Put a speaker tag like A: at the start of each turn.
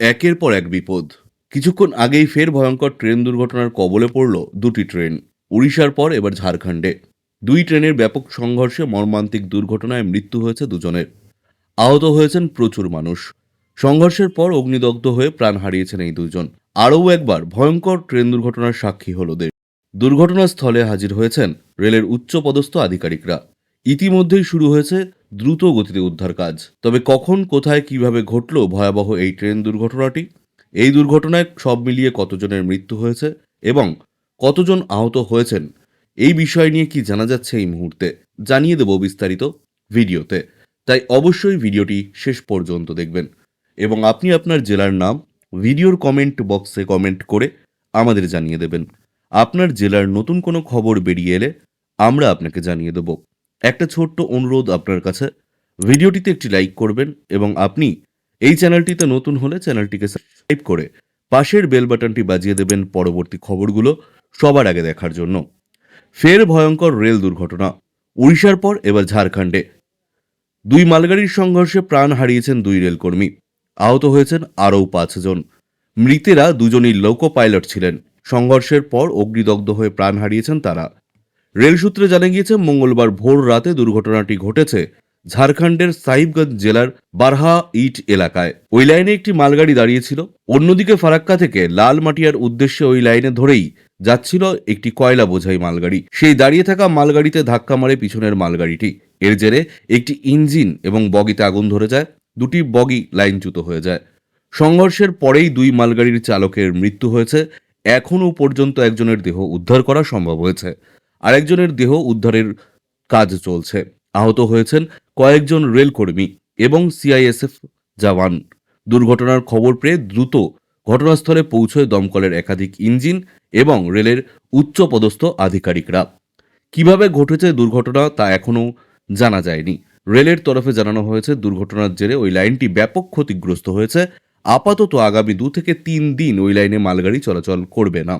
A: একের পর এক বিপদ। কিছুক্ষণ আগেই ফের ভয়ঙ্কর ট্রেন দুর্ঘটনার কবলে পড়ল দুটি ট্রেন, উড়িষ্যার পর এবার ঝাড়খণ্ডে। দুই ট্রেনের ব্যাপক সংঘর্ষে মর্মান্তিক দুর্ঘটনায় মৃত্যু হয়েছে দুজনের। আহত হয়েছেন প্রচুর মানুষ। সংঘর্ষের পর অগ্নিদগ্ধ হয়ে প্রাণ হারিয়েছেন এই দুজন। আরও একবার ভয়ঙ্কর ট্রেন দুর্ঘটনার সাক্ষী হল দেশ দুর্ঘটনাস্থলে হাজির হয়েছেন রেলের উচ্চপদস্থ আধিকারিকরা। ইতিমধ্যেই শুরু হয়েছে দ্রুত গতিতে উদ্ধার কাজ। তবে কখন, কোথায়, কীভাবে ঘটল ভয়াবহ এই ট্রেন দুর্ঘটনাটি? এই দুর্ঘটনায় সব মিলিয়ে কতজনের মৃত্যু হয়েছে এবং কতজন আহত হয়েছেন? এই বিষয় নিয়ে কি জানা যাচ্ছে এই মুহূর্তে? জানিয়ে দেব বিস্তারিত ভিডিওতে। তাই অবশ্যই ভিডিওটি শেষ পর্যন্ত দেখবেন এবং আপনি আপনার জেলার নাম, ভিডিওর কমেন্ট বক্সে কমেন্ট করে আমাদের জানিয়ে দেবেন। আপনার জেলার নতুন কোনো খবর বেরিয়ে এলে আমরা আপনাকে জানিয়ে দেব। একটা ছোট্ট অনুরোধ আপনার কাছে। ভিডিওটিতে একটি লাইক করবেন এবং আপনি এই চ্যানেলটিতে নতুন হলে চ্যানেলটিকে সাবস্ক্রাইব করে পাশের বেল বাটনটি বাজিয়ে দেবেন পরবর্তী খবরগুলো সবার আগে দেখার জন্য। ফের ভয়ঙ্কর রেল দুর্ঘটনা, উড়িষ্যার পর এবার ঝাড়খণ্ডে। দুই মালগাড়ির সংঘর্ষে প্রাণ হারিয়েছেন দুই রেলকর্মী, আহত হয়েছেন আরও পাঁচজন মৃতেরা দুজনই লোকো পাইলট ছিলেন। সংঘর্ষের পর অগ্নিদগ্ধ হয়ে প্রাণ হারিয়েছেন তারা। রেল সূত্রে জানা গিয়েছে, মঙ্গলবার ভোর রাতে দুর্ঘটনাটি ঘটেছে ঝাড়খণ্ডের সাহিবগঞ্জ জেলার বারহা ইট এলাকায়। ওই লাইনে একটি মালগাড়ি দাঁড়িয়েছিল। অন্যদিকে ফারাক্কা থেকে লাল মাটিয়ার উদ্দেশ্যে ওই লাইনে ধরেই যাচ্ছিল একটি কয়লা বোঝাই মালগাড়ি। সেই দাঁড়িয়ে থাকা মালগাড়িতে ধাক্কা মারে পিছনের মালগাড়িটি। এর জেরে একটি ইঞ্জিন এবং বগিতে আগুন ধরে যায়, দুটি বগি লাইনচ্যুত হয়ে যায়। সংঘর্ষের পরেই দুই মালগাড়ির চালকের মৃত্যু হয়েছে। এখনও পর্যন্ত একজনের দেহ উদ্ধার করা সম্ভব হয়েছে। আরেকজনের দেহ উদ্ধারের কাজ চলছে। আহত হয়েছেন কয়েকজন রেলকর্মী এবং সিআইএসএফ জওয়ান। দুর্ঘটনার খবর পেয়ে দ্রুত ঘটনাস্থলে পৌঁছয় দমকলের একাধিক ইঞ্জিন এবং রেলের উচ্চপদস্থ আধিকারিকরা। কীভাবে ঘটেছে দুর্ঘটনা তা এখনও জানা যায়নি। রেলের তরফে জানানো হয়েছে, দুর্ঘটনার জেরে ওই লাইনটি ব্যাপক ক্ষতিগ্রস্ত হয়েছে। আপাতত আগামী দু থেকে তিন দিন ওই লাইনে মালগাড়ি চলাচল করবে না।